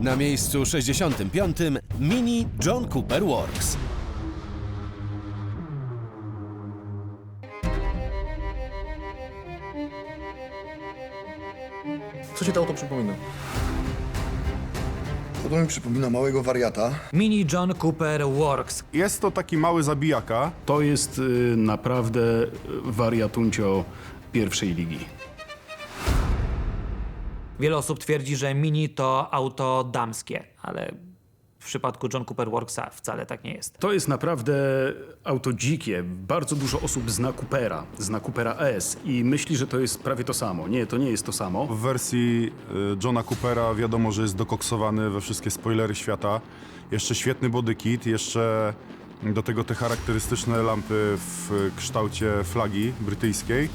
Na miejscu 65 Mini John Cooper Works. Co ci to auto przypomina? To mi przypomina małego wariata. Mini John Cooper Works. Jest to taki mały zabijaka. To jest y, naprawdę wariatuncio pierwszej ligi. Wiele osób twierdzi, że Mini to auto damskie, ale w przypadku John Cooper Worksa wcale tak nie jest. To jest naprawdę auto dzikie. Bardzo dużo osób zna Coopera, zna Coopera S i myśli, że to jest prawie to samo. Nie, to nie jest to samo. W wersji y, Johna Coopera wiadomo, że jest dokoksowany we wszystkie spoilery świata. Jeszcze świetny bodykit, jeszcze do tego te charakterystyczne lampy w kształcie flagi brytyjskiej.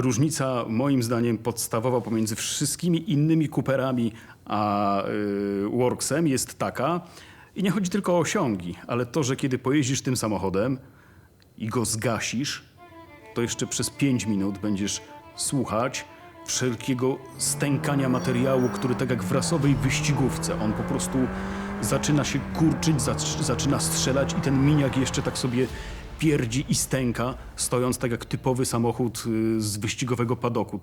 Różnica, moim zdaniem, podstawowa pomiędzy wszystkimi innymi Cooperami a y, Worksem jest taka, i nie chodzi tylko o osiągi, ale to, że kiedy pojeździsz tym samochodem i go zgasisz, to jeszcze przez 5 minut będziesz słuchać wszelkiego stękania materiału, który tak jak w rasowej wyścigówce, on po prostu zaczyna się kurczyć, zac- zaczyna strzelać i ten miniak jeszcze tak sobie pierdzi i stęka, stojąc tak jak typowy samochód y, z wyścigowego padoku.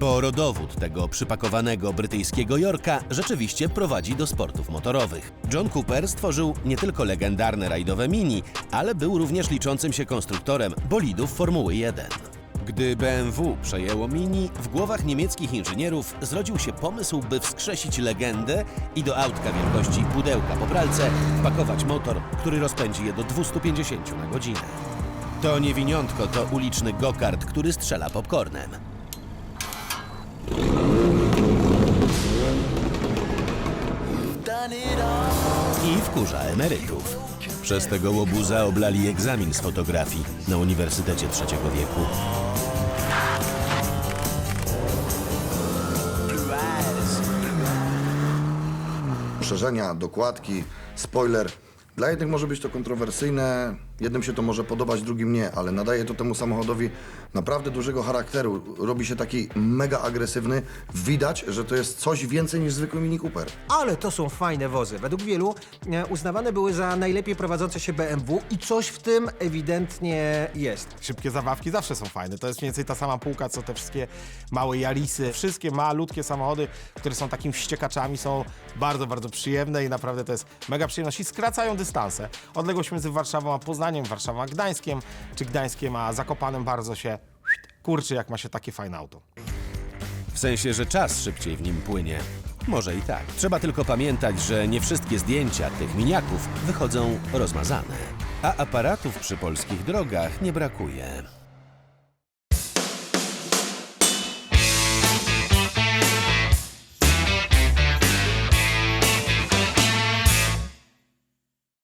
Bo rodowód tego przypakowanego brytyjskiego Yorka rzeczywiście prowadzi do sportów motorowych. John Cooper stworzył nie tylko legendarne rajdowe Mini, ale był również liczącym się konstruktorem bolidów Formuły 1. Gdy BMW przejęło Mini, w głowach niemieckich inżynierów zrodził się pomysł, by wskrzesić legendę i do autka wielkości pudełka po pralce wpakować motor, który rozpędzi je do 250 na godzinę. To niewiniątko to uliczny gokart, który strzela popcornem. i wkurza emerytów. Przez tego łobuza oblali egzamin z fotografii na Uniwersytecie Trzeciego Wieku. Poszerzenia, dokładki, spoiler. Dla jednych może być to kontrowersyjne, jednym się to może podobać, drugim nie, ale nadaje to temu samochodowi naprawdę dużego charakteru. Robi się taki mega agresywny. Widać, że to jest coś więcej niż zwykły Mini Cooper. Ale to są fajne wozy. Według wielu e, uznawane były za najlepiej prowadzące się BMW i coś w tym ewidentnie jest. Szybkie zabawki zawsze są fajne. To jest mniej więcej ta sama półka, co te wszystkie małe Yarisy. Wszystkie malutkie samochody, które są takimi wściekaczami, są bardzo, bardzo przyjemne i naprawdę to jest mega przyjemność i skracają dystanse. Odległość między Warszawą a Poznaniem, Warszawą a Gdańskiem, czy Gdańskiem a Zakopanem bardzo się kurczy, jak ma się takie fajne auto. W sensie, że czas szybciej w nim płynie. Może i tak. Trzeba tylko pamiętać, że nie wszystkie zdjęcia tych miniaków wychodzą rozmazane. A aparatów przy polskich drogach nie brakuje.